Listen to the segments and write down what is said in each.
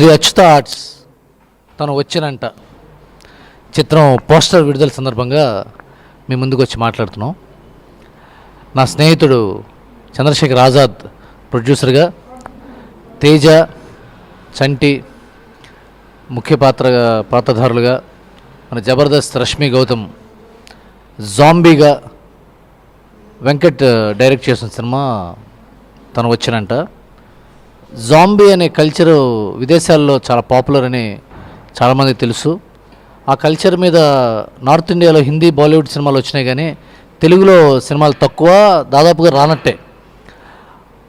Shri Achyuta arts తను వచ్చినంట. చిత్రం poster విడుదల సందర్భంగా మీ ముందుకు వచ్చి మాట్లాడుతున్నాం. నా స్నేహితుడు చంద్రశేఖర్ ఆజాద్ ప్రొడ్యూసర్గా తేజ చంటి ముఖ్య పాత్ర పాత్రధారులుగా మన జబర్దస్త్ రష్మి గౌతమ్ జాంబీగా వెంకట్ డైరెక్ట్ చేసిన సినిమా తను వచ్చినంట. జాంబీ అనే కల్చరు విదేశాల్లో చాలా పాపులర్ అని చాలామందికి తెలుసు. ఆ కల్చర్ మీద నార్త్ ఇండియాలో హిందీ బాలీవుడ్ సినిమాలు వచ్చినాయి కానీ తెలుగులో సినిమాలు తక్కువ దాదాపుగా రానట్టే.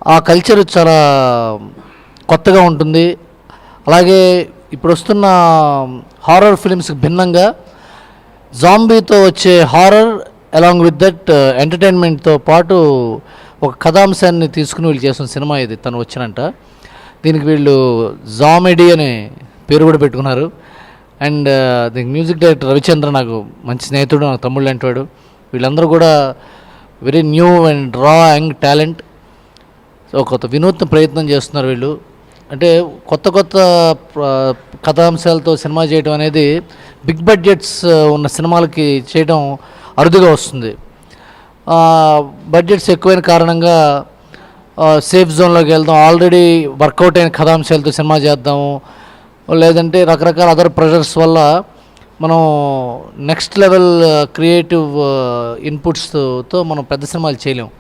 ఆ కల్చర్ చాలా కొత్తగా ఉంటుంది. అలాగే ఇప్పుడు వస్తున్న హారర్ ఫిలిమ్స్కి భిన్నంగా జాంబీతో వచ్చే హారర్ అలాంగ్ విత్ దట్ ఎంటర్టైన్మెంట్తో పాటు ఒక కథాంశాన్ని తీసుకుని వీళ్ళు చేసిన సినిమా ఇది తను వచ్చినంట. దీనికి వీళ్ళు జామెడీ అనే పేరు కూడా పెట్టుకున్నారు. అండ్ దీనికి మ్యూజిక్ డైరెక్టర్ రవిచంద్ర నాకు మంచి స్నేహితుడు నాకు తమ్ముళ్ళు అంటాడు వీళ్ళందరూ కూడా very new and raw young talent. So కొత్త వినూత్న ప్రయత్నం చేస్తున్నారు వీళ్ళు. అంటే కొత్త కొత్త కథాంశాలతో సినిమా చేయడం అనేది బిగ్ బడ్జెట్స్ ఉన్న సినిమాలకి చేయడం అరుదుగా వస్తుంది. బడ్జెట్స్ ఎక్కువైన కారణంగా సేఫ్ జోన్లోకి వెళ్దాం. ఆల్రెడీ వర్కౌట్ అయిన కథాంశాలతో సినిమా చేద్దాము. లేదంటే రకరకాల అదర్ ప్రెషర్స్ వల్ల మనం నెక్స్ట్ లెవెల్ క్రియేటివ్ ఇన్పుట్స్తో మనం పెద్ద సినిమాలు చేయలేము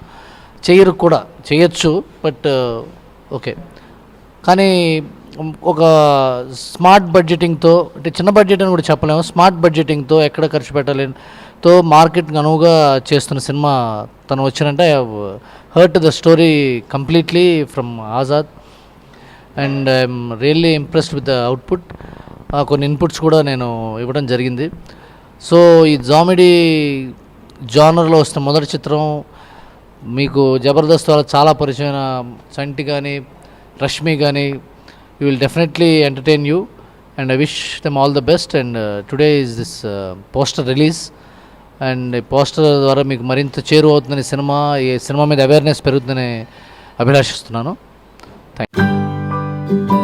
చేయరు కూడా. చేయొచ్చు బట్ ఓకే కానీ ఒక స్మార్ట్ బడ్జెటింగ్తో అంటే చిన్న బడ్జెట్ అని కూడా చెప్పలేము. స్మార్ట్ బడ్జెటింగ్తో ఎక్కడ ఖర్చు తో మార్కెట్కి అనువుగా చేస్తున్న సినిమా తను వచ్చినంటే heard the story completely from Azad and I'm really impressed with the output కొన్ని ఇన్పుట్స్ కూడా నేను ఇవ్వడం జరిగింది. సో ఈ జామెడీ జానర్లో వస్తున్న మొదటి చిత్రం మీకు జబర్దస్త్ వల్ల చాలా పరిచయమైన చంటి కానీ రష్మి కానీ you will definitely entertain you and I wish them all the best and today is this poster release and poster ద్వారా మీకు మరింత చేరువ అవుతుందని సినిమా ఈ సినిమా మీద అవేర్నెస్ పెరుగుతుందని అభిలాషిస్తున్నాను. Thank you